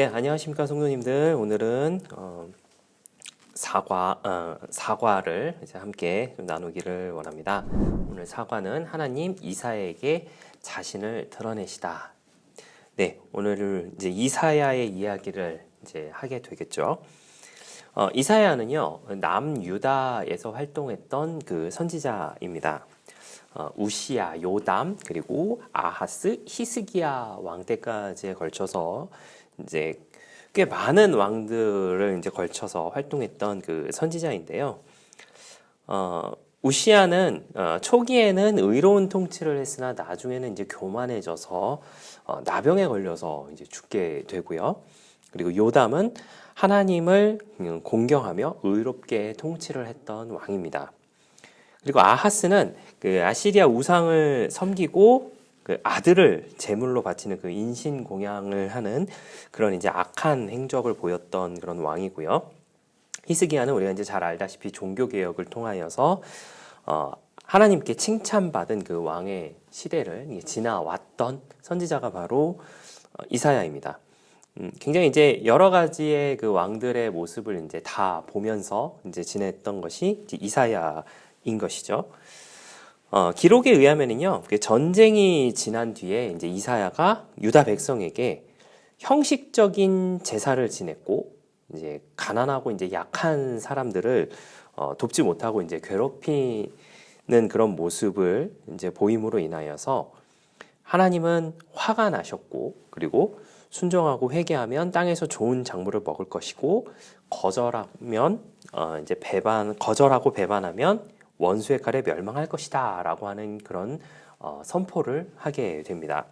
네, 안녕하십니까 성도님들. 오늘은 어, 사과 어, 사과를 이제 함께 좀 나누기를 원합니다. 오늘 사과는 하나님 이사야에게 자신을 드러내시다. 네, 오늘은 이제 이사야의 이야기를 이제 하게 되겠죠. 어, 이사야는요 남유다에서 활동했던 그 선지자입니다. 어, 우시야, 요담 그리고 아하스, 히스기야 왕 때까지에 걸쳐서 이제 꽤 많은 왕들을 이제 걸쳐서 활동했던 그 선지자인데요. 어, 우시아는 어, 초기에는 의로운 통치를 했으나 나중에는 이제 교만해져서 어, 나병에 걸려서 이제 죽게 되고요. 그리고 요담은 하나님을 음, 공경하며 의롭게 통치를 했던 왕입니다. 그리고 아하스는 그 아시리아 우상을 섬기고 그 아들을 제물로 바치는 그 인신 공양을 하는 그런 이제 악한 행적을 보였던 그런 왕이고요. 히스기야는 우리가 이제 잘 알다시피 종교 개혁을 통하여서 어, 하나님께 칭찬받은 그 왕의 시대를 지나왔던 선지자가 바로 어, 이사야입니다. 음, 굉장히 이제 여러 가지의 그 왕들의 모습을 이제 다 보면서 이제 지냈던 것이 이사야인 것이죠. 어, 기록에 의하면은요, 그 전쟁이 지난 뒤에 이제 이사야가 유다 백성에게 형식적인 제사를 지냈고, 이제 가난하고 이제 약한 사람들을 어, 돕지 못하고 이제 괴롭히는 그런 모습을 이제 보임으로 인하여서 하나님은 화가 나셨고, 그리고 순종하고 회개하면 땅에서 좋은 작물을 먹을 것이고, 거절하면 어, 이제 배반 거절하고 배반하면 원수의 칼에 멸망할 것이다 라고 하는 그런 어, 선포를 하게 됩니다.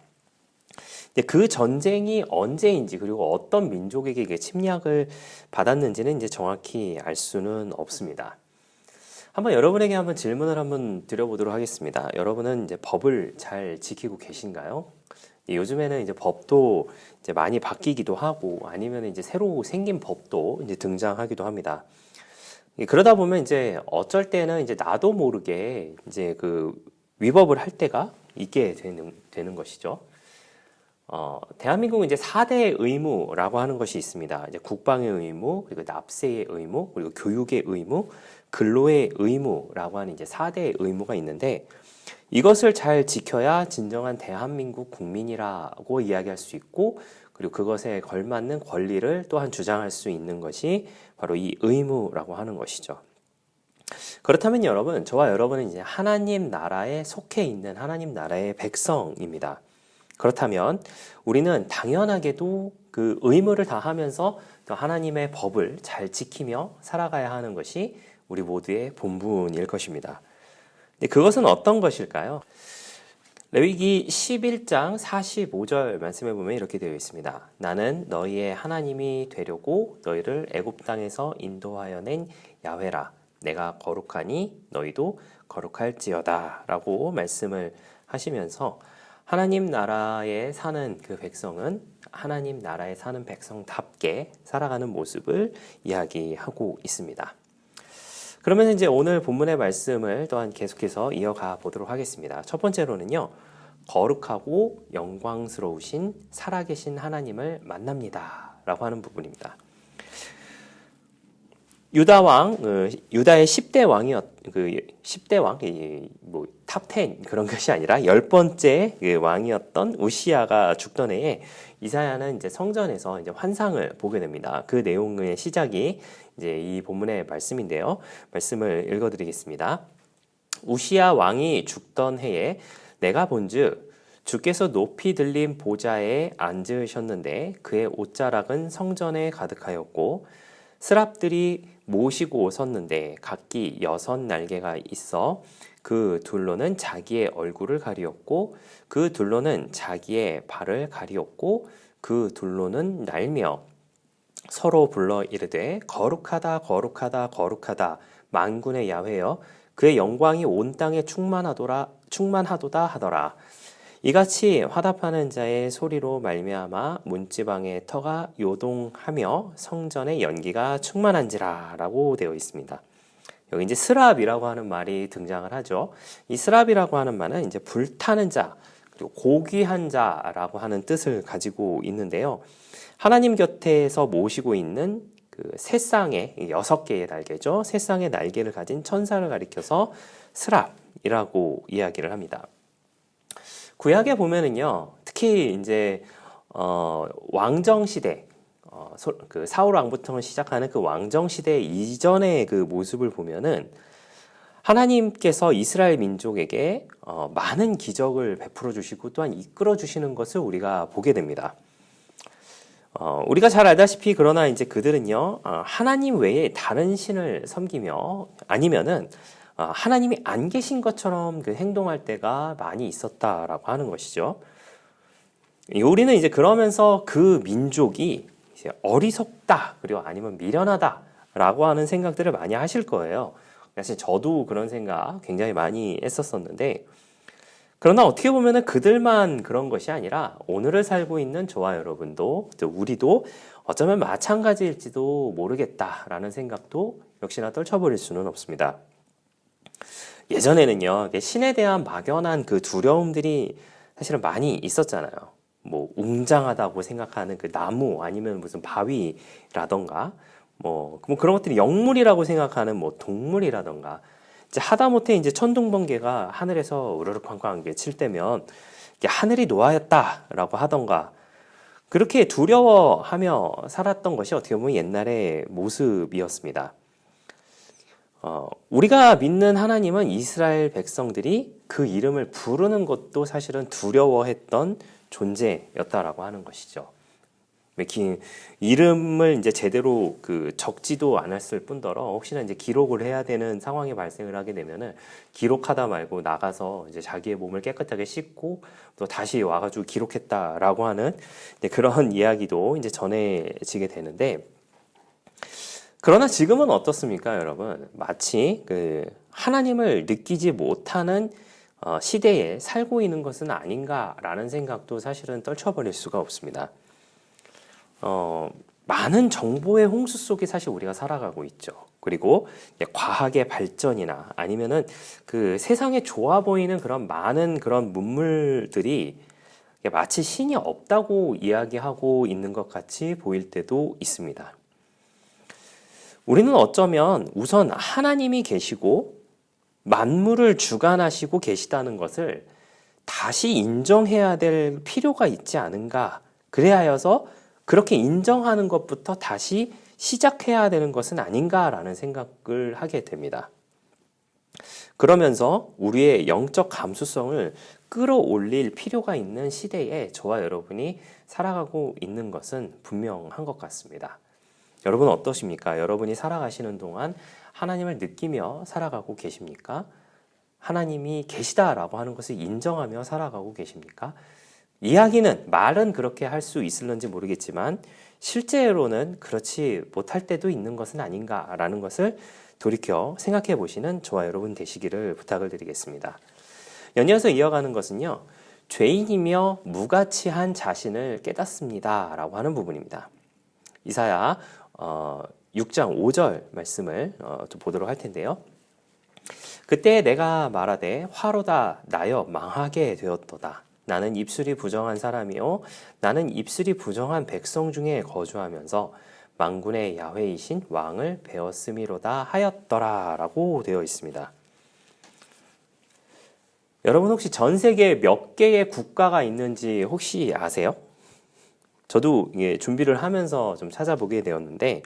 그 전쟁이 언제인지 그리고 어떤 민족에게 침략을 받았는지는 이제 정확히 알 수는 없습니다. 한번 여러분에게 한번 질문을 한번 드려보도록 하겠습니다. 여러분은 이제 법을 잘 지키고 계신가요? 요즘에는 이제 법도 이제 많이 바뀌기도 하고 아니면 이제 새로 생긴 법도 이제 등장하기도 합니다. 예, 그러다 보면 이제 어쩔 때는 이제 나도 모르게 이제 그 위법을 할 때가 있게 되는, 되는 것이죠. 어, 대한민국은 이제 4대 의무라고 하는 것이 있습니다. 이제 국방의 의무, 그리고 납세의 의무, 그리고 교육의 의무, 근로의 의무라고 하는 이제 4대 의무가 있는데 이것을 잘 지켜야 진정한 대한민국 국민이라고 이야기할 수 있고 그리고 그것에 걸맞는 권리를 또한 주장할 수 있는 것이 바로 이 의무라고 하는 것이죠. 그렇다면 여러분, 저와 여러분은 이제 하나님 나라에 속해 있는 하나님 나라의 백성입니다. 그렇다면 우리는 당연하게도 그 의무를 다하면서 또 하나님의 법을 잘 지키며 살아가야 하는 것이 우리 모두의 본분일 것입니다. 그것은 어떤 것일까요? 레위기 11장 45절 말씀에 보면 이렇게 되어 있습니다. 나는 너희의 하나님이 되려고 너희를 애굽 땅에서 인도하여 낸 야훼라. 내가 거룩하니 너희도 거룩할지어다라고 말씀을 하시면서 하나님 나라에 사는 그 백성은 하나님 나라에 사는 백성답게 살아가는 모습을 이야기하고 있습니다. 그러면 이제 오늘 본문의 말씀을 또한 계속해서 이어가 보도록 하겠습니다. 첫 번째로는요, 거룩하고 영광스러우신 살아계신 하나님을 만납니다. 라고 하는 부분입니다. 유다 왕, 어, 유다의 10대 왕이었, 그 10대 왕, 뭐, 탑10 그런 것이 아니라 열 번째 그 왕이었던 우시아가 죽던 해에 이사야는 이제 성전에서 이제 환상을 보게 됩니다. 그 내용의 시작이 이제 이 본문의 말씀인데요. 말씀을 읽어드리겠습니다. 우시아 왕이 죽던 해에 내가 본즉 주께서 높이 들린 보좌에 앉으셨는데 그의 옷자락은 성전에 가득하였고 스랍들이 모시고 섰는데 각기 여섯 날개가 있어 그 둘로는 자기의 얼굴을 가리었고 그 둘로는 자기의 발을 가리었고 그 둘로는 날며 서로 불러 이르되 거룩하다 거룩하다 거룩하다. 만군의 야훼여 그의 영광이 온 땅에 충만하도라 충만하도다 하더라 이같이 화답하는 자의 소리로 말미암아 문지방의 터가 요동하며 성전의 연기가 충만한지라라고 되어 있습니다. 여기 이제 스랍이라고 하는 말이 등장을 하죠. 이 스랍이라고 하는 말은 이제 불타는 자, 그리고 고귀한 자라고 하는 뜻을 가지고 있는데요. 하나님 곁에서 모시고 있는 그 새쌍의 여섯 개의 날개죠. 새쌍의 날개를 가진 천사를 가리켜서 스랍이라고 이야기를 합니다. 구약에 보면은요, 특히 이제 어, 왕정 시대, 어, 소- 그 사울 왕부터 시작하는 그 왕정 시대 이전의 그 모습을 보면은 하나님께서 이스라엘 민족에게 어, 많은 기적을 베풀어 주시고 또한 이끌어 주시는 것을 우리가 보게 됩니다. 어, 우리가 잘 알다시피 그러나 이제 그들은요 어, 하나님 외에 다른 신을 섬기며 아니면은 어, 하나님이 안 계신 것처럼 그 행동할 때가 많이 있었다라고 하는 것이죠. 우리는 이제 그러면서 그 민족이 이제 어리석다 그리고 아니면 미련하다라고 하는 생각들을 많이 하실 거예요. 사실 저도 그런 생각 굉장히 많이 했었었는데 그러나 어떻게 보면은 그들만 그런 것이 아니라 오늘을 살고 있는 저와 여러분도 또 우리도 어쩌면 마찬가지일지도 모르겠다라는 생각도 역시나 떨쳐버릴 수는 없습니다. 예전에는요 신에 대한 막연한 그 두려움들이 사실은 많이 있었잖아요. 뭐 웅장하다고 생각하는 그 나무 아니면 무슨 바위라던가 뭐, 뭐 그런 것들이 영물이라고 생각하는 뭐 동물이라던가 이제 하다못해 이제 천둥번개가 하늘에서 우르르 쾅쾅 이게 칠 때면 하늘이 노하였다라고 하던가 그렇게 두려워하며 살았던 것이 어떻게 보면 옛날의 모습이었습니다. 어, 우리가 믿는 하나님은 이스라엘 백성들이 그 이름을 부르는 것도 사실은 두려워했던 존재였다라고 하는 것이죠. 기, 이름을 이제 제대로 그 적지도 않았을 뿐더러 혹시나 이제 기록을 해야 되는 상황이 발생을 하게 되면은 기록하다 말고 나가서 이제 자기의 몸을 깨끗하게 씻고 또 다시 와가지고 기록했다라고 하는 그런 이야기도 이제 전해지게 되는데 그러나 지금은 어떻습니까, 여러분? 마치 그 하나님을 느끼지 못하는 어, 시대에 살고 있는 것은 아닌가라는 생각도 사실은 떨쳐버릴 수가 없습니다. 어, 많은 정보의 홍수 속에 사실 우리가 살아가고 있죠. 그리고 과학의 발전이나 아니면은 그 세상에 좋아 보이는 그런 많은 그런 문물들이 마치 신이 없다고 이야기하고 있는 것 같이 보일 때도 있습니다. 우리는 어쩌면 우선 하나님이 계시고 만물을 주관하시고 계시다는 것을 다시 인정해야 될 필요가 있지 않은가. 그래야 해서 그렇게 인정하는 것부터 다시 시작해야 되는 것은 아닌가라는 생각을 하게 됩니다. 그러면서 우리의 영적 감수성을 끌어올릴 필요가 있는 시대에 저와 여러분이 살아가고 있는 것은 분명한 것 같습니다. 여러분 어떠십니까? 여러분이 살아가시는 동안 하나님을 느끼며 살아가고 계십니까? 하나님이 계시다라고 하는 것을 인정하며 살아가고 계십니까? 이야기는 말은 그렇게 할 수 있을런지 모르겠지만 실제로는 그렇지 못할 때도 있는 것은 아닌가라는 것을 돌이켜 생각해 보시는 저와 여러분 되시기를 부탁을 드리겠습니다. 연이어서 이어가는 것은요. 죄인이며 무가치한 자신을 깨닫습니다라고 하는 부분입니다. 이사야 어, 6장 5절 말씀을 어, 좀 보도록 할 텐데요. 그때 내가 말하되 화로다 나여 망하게 되었도다. 나는 입술이 부정한 사람이요 나는 입술이 부정한 백성 중에 거주하면서 만군의 야훼이신 왕을 배웠음이로다 하였더라라고 되어 있습니다. 여러분 혹시 전 세계에 몇 개의 국가가 있는지 혹시 아세요? 저도 이게 준비를 하면서 좀 찾아보게 되었는데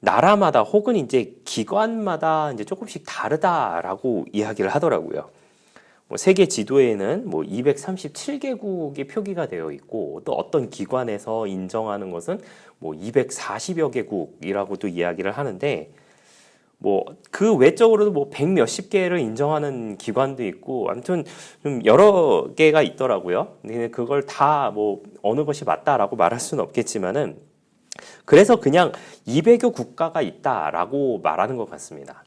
나라마다 혹은 이제 기관마다 이제 조금씩 다르다라고 이야기를 하더라고요. 뭐 세계 지도에는 뭐 237개국이 표기가 되어 있고 또 어떤 기관에서 인정하는 것은 뭐 240여 개국이라고도 이야기를 하는데 뭐 그 외적으로도 뭐 백 몇십 개를 인정하는 기관도 있고 아무튼 좀 여러 개가 있더라고요. 근데 그걸 다 뭐 어느 것이 맞다라고 말할 수는 없겠지만은 그래서 그냥 200여 국가가 있다라고 말하는 것 같습니다.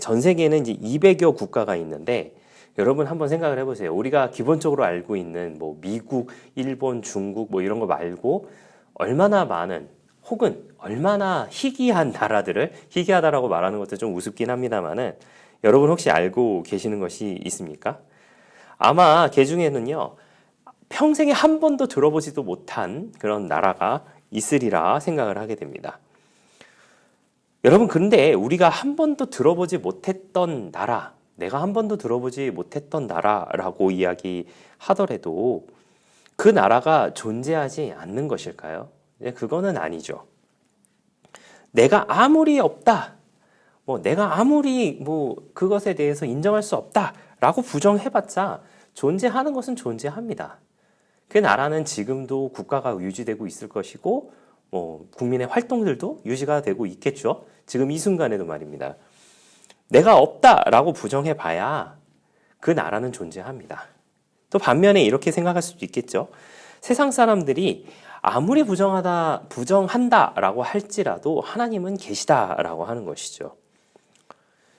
전 세계에는 이제 200여 국가가 있는데 여러분 한번 생각을 해보세요. 우리가 기본적으로 알고 있는 뭐 미국, 일본, 중국 뭐 이런 거 말고 얼마나 많은 혹은 얼마나 희귀한 나라들을 희귀하다라고 말하는 것도 좀 우습긴 합니다만은 여러분 혹시 알고 계시는 것이 있습니까? 아마 그 중에는요 평생에 한 번도 들어보지도 못한 그런 나라가 있으리라 생각을 하게 됩니다. 여러분, 그런데 우리가 한 번도 들어보지 못했던 나라, 내가 한 번도 들어보지 못했던 나라라고 이야기하더라도 그 나라가 존재하지 않는 것일까요? 네, 그거는 아니죠. 내가 아무리 없다, 뭐 내가 아무리 뭐 그것에 대해서 인정할 수 없다라고 부정해봤자 존재하는 것은 존재합니다. 그 나라는 지금도 국가가 유지되고 있을 것이고 뭐 국민의 활동들도 유지가 되고 있겠죠. 지금 이 순간에도 말입니다. 내가 없다라고 부정해봐야 그 나라는 존재합니다. 또 반면에 이렇게 생각할 수도 있겠죠. 세상 사람들이 아무리 부정하다, 부정한다라고 할지라도 하나님은 계시다라고 하는 것이죠.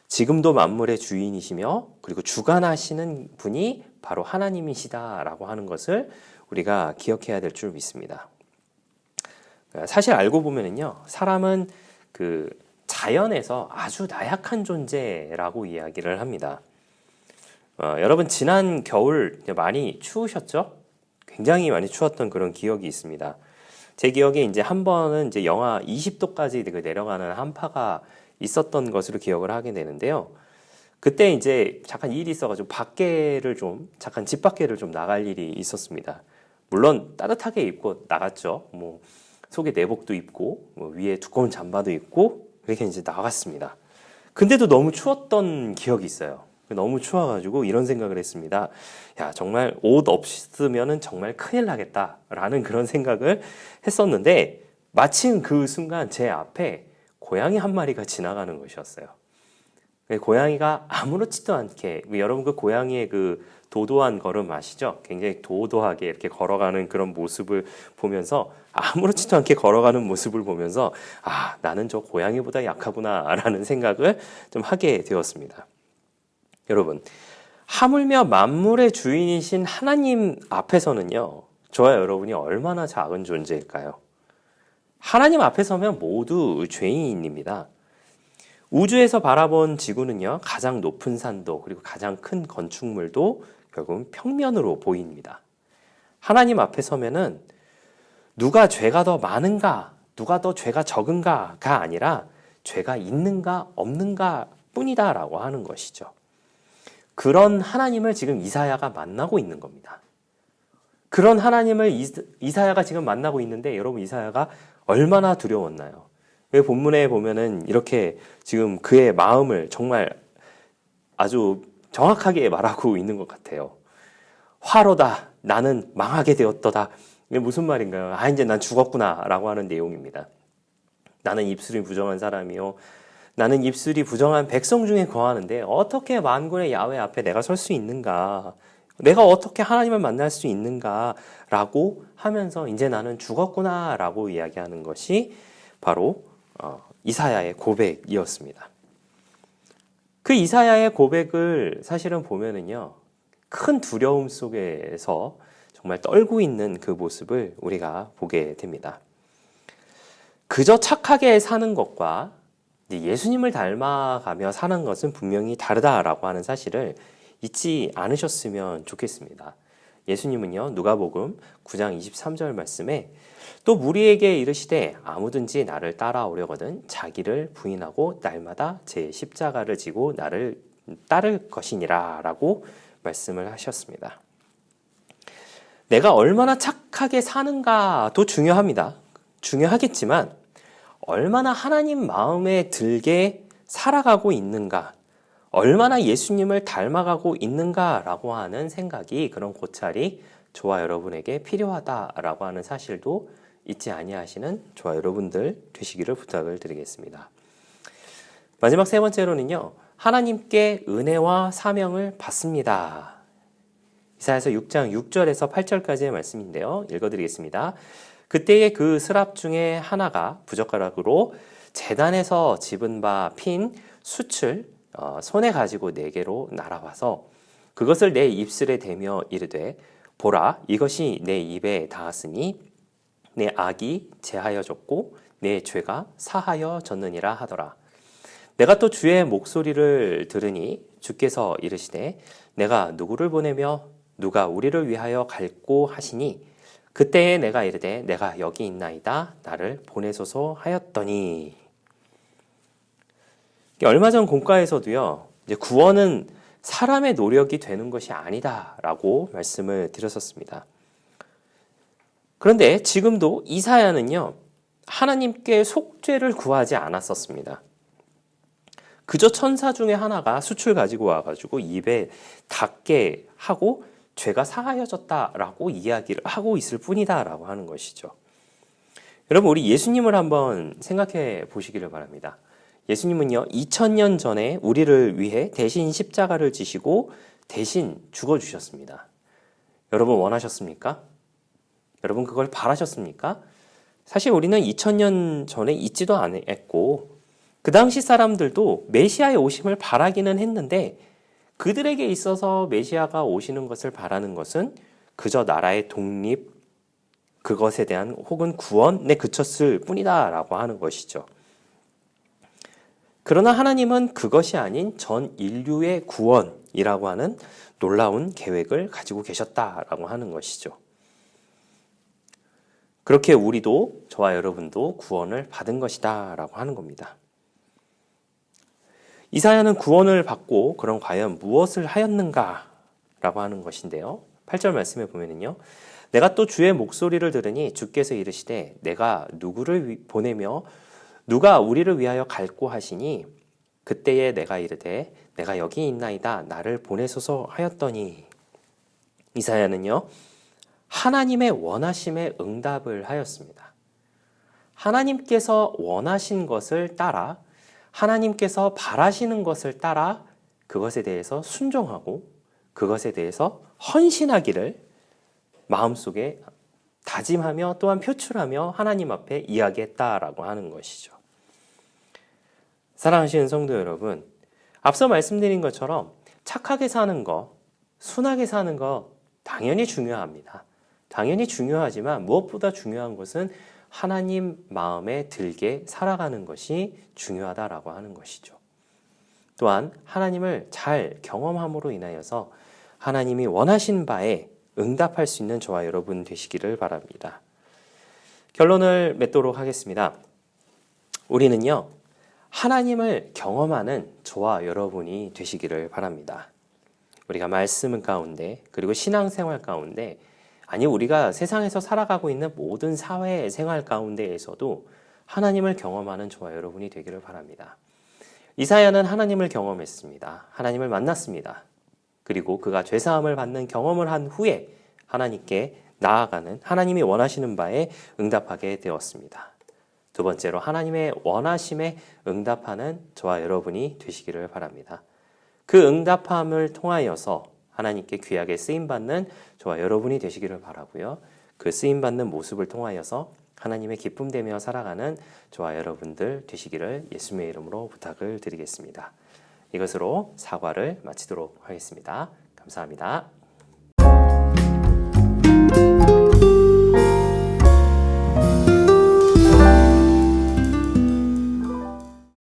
지금도 만물의 주인이시며 그리고 주관하시는 분이 바로 하나님이시다라고 하는 것을 우리가 기억해야 될 줄 믿습니다. 사실 알고 보면은요, 사람은 그 자연에서 아주 나약한 존재라고 이야기를 합니다. 어, 여러분 지난 겨울 많이 추우셨죠? 굉장히 많이 추웠던 그런 기억이 있습니다. 제 기억에 이제 한 번은 이제 영하 20도까지 그 내려가는 한파가 있었던 것으로 기억을 하게 되는데요. 그때 이제 잠깐 일이 있어가지고 밖에를 좀 잠깐 집 밖에를 좀 나갈 일이 있었습니다. 물론 따뜻하게 입고 나갔죠. 뭐 속에 내복도 입고 뭐 위에 두꺼운 잠바도 입고 그렇게 이제 나갔습니다. 근데도 너무 추웠던 기억이 있어요. 너무 추워가지고 이런 생각을 했습니다. 야, 정말 옷 없으면은 정말 큰일 나겠다라는 그런 생각을 했었는데 마침 그 순간 제 앞에 고양이 한 마리가 지나가는 것이었어요. 그 고양이가 아무렇지도 않게 여러분 그 고양이의 그 도도한 걸음 아시죠? 굉장히 도도하게 이렇게 걸어가는 그런 모습을 보면서 아무렇지도 않게 걸어가는 모습을 보면서 아 나는 저 고양이보다 약하구나라는 생각을 좀 하게 되었습니다. 여러분 하물며 만물의 주인이신 하나님 앞에서는요 저와 여러분이 얼마나 작은 존재일까요? 하나님 앞에 서면 모두 죄인입니다. 우주에서 바라본 지구는요, 가장 높은 산도, 그리고 가장 큰 건축물도 결국은 평면으로 보입니다. 하나님 앞에 서면은 누가 죄가 더 많은가, 누가 더 죄가 적은가가 아니라 죄가 있는가, 없는가 뿐이다라고 하는 것이죠. 그런 하나님을 지금 이사야가 만나고 있는 겁니다. 그런 하나님을 이사야가 지금 만나고 있는데 여러분 이사야가 얼마나 두려웠나요? 왜 본문에 보면은 이렇게 지금 그의 마음을 정말 아주 정확하게 말하고 있는 것 같아요. 화로다. 나는 망하게 되었도다. 이게 무슨 말인가요? 아, 이제 난 죽었구나. 라고 하는 내용입니다. 나는 입술이 부정한 사람이요. 나는 입술이 부정한 백성 중에 거하는데 어떻게 만군의 야외 앞에 내가 설 수 있는가? 내가 어떻게 하나님을 만날 수 있는가라고 하면서 이제 나는 죽었구나라고 이야기하는 것이 바로 어, 이사야의 고백이었습니다. 그 이사야의 고백을 사실은 보면은요, 큰 두려움 속에서 정말 떨고 있는 그 모습을 우리가 보게 됩니다. 그저 착하게 사는 것과 예수님을 닮아가며 사는 것은 분명히 다르다라고 하는 사실을 잊지 않으셨으면 좋겠습니다. 예수님은요, 누가복음 9장 23절 말씀에 또 무리에게 이르시되 아무든지 나를 따라오려거든 자기를 부인하고 날마다 제 십자가를 지고 나를 따를 것이니라 라고 말씀을 하셨습니다. 내가 얼마나 착하게 사는가도 중요합니다. 중요하겠지만 얼마나 하나님 마음에 들게 살아가고 있는가, 얼마나 예수님을 닮아가고 있는가라고 하는 생각이 그런 고찰이 저와 여러분에게 필요하다라고 하는 사실도 잊지 아니하시는 저와 여러분들 되시기를 부탁을 드리겠습니다. 마지막 세 번째로는요. 하나님께 은혜와 사명을 받습니다. 이사야서 6장 6절에서 8절까지의 말씀인데요. 읽어드리겠습니다. 그때의 그 스랍 중에 하나가 부젓가락으로 재단에서 집은 바 핀 수출 어, 손에 가지고 내게로 날아와서 그것을 내 입술에 대며 이르되 보라 이것이 내 입에 닿았으니 내 악이 제하여졌고 내 죄가 사하여졌느니라 하더라. 내가 또 주의 목소리를 들으니 주께서 이르시되 내가 누구를 보내며 누가 우리를 위하여 갈고 하시니 그때에 내가 이르되 내가 여기 있나이다 나를 보내소서 하였더니 얼마 전 공과에서도요 이제 구원은 사람의 노력이 되는 것이 아니다라고 말씀을 드렸었습니다. 그런데 지금도 이사야는요 하나님께 속죄를 구하지 않았었습니다. 그저 천사 중에 하나가 수출 가지고 와가지고 입에 닿게 하고 죄가 사하여졌다라고 이야기를 하고 있을 뿐이다라고 하는 것이죠. 여러분 우리 예수님을 한번 생각해 보시기를 바랍니다. 예수님은요 2000년 전에 우리를 위해 대신 십자가를 지시고 대신 죽어 주셨습니다. 여러분 원하셨습니까? 여러분 그걸 바라셨습니까? 사실 우리는 2000년 전에 있지도 않았고 그 당시 사람들도 메시아의 오심을 바라기는 했는데 그들에게 있어서 메시아가 오시는 것을 바라는 것은 그저 나라의 독립 그것에 대한 혹은 구원에 그쳤을 뿐이다라고 하는 것이죠. 그러나 하나님은 그것이 아닌 전 인류의 구원이라고 하는 놀라운 계획을 가지고 계셨다라고 하는 것이죠. 그렇게 우리도 저와 여러분도 구원을 받은 것이다라고 하는 겁니다. 이사야는 구원을 받고 그럼 과연 무엇을 하였는가 라고 하는 것인데요. 8절 말씀에 보면은요. 내가 또 주의 목소리를 들으니 주께서 이르시되 내가 누구를 보내며 누가 우리를 위하여 갈고 하시니 그때에 내가 이르되 내가 여기 있나이다 나를 보내소서 하였더니 이사야는요. 하나님의 원하심에 응답을 하였습니다. 하나님께서 원하신 것을 따라 하나님께서 바라시는 것을 따라 그것에 대해서 순종하고 그것에 대해서 헌신하기를 마음속에 다짐하며 또한 표출하며 하나님 앞에 이야기했다라고 하는 것이죠. 사랑하시는 성도 여러분, 앞서 말씀드린 것처럼 착하게 사는 거, 순하게 사는 거 당연히 중요합니다. 당연히 중요하지만 무엇보다 중요한 것은 하나님 마음에 들게 살아가는 것이 중요하다라고 하는 것이죠. 또한 하나님을 잘 경험함으로 인하여서 하나님이 원하신 바에 응답할 수 있는 저와 여러분 되시기를 바랍니다. 결론을 맺도록 하겠습니다. 우리는요, 하나님을 경험하는 저와 여러분이 되시기를 바랍니다. 우리가 말씀 가운데, 그리고 신앙생활 가운데, 아니, 우리가 세상에서 살아가고 있는 모든 사회 생활 가운데에서도 하나님을 경험하는 저와 여러분이 되기를 바랍니다. 이사야는 하나님을 경험했습니다. 하나님을 만났습니다. 그리고 그가 죄사함을 받는 경험을 한 후에 하나님께 나아가는 하나님이 원하시는 바에 응답하게 되었습니다. 두 번째로 하나님의 원하심에 응답하는 저와 여러분이 되시기를 바랍니다. 그 응답함을 통하여서 하나님께 귀하게 쓰임 받는 저와 여러분이 되시기를 바라고요. 그 쓰임 받는 모습을 통하여서 하나님의 기쁨 되며 살아가는 저와 여러분들 되시기를 예수님의 이름으로 부탁을 드리겠습니다. 이것으로 사과를 마치도록 하겠습니다. 감사합니다.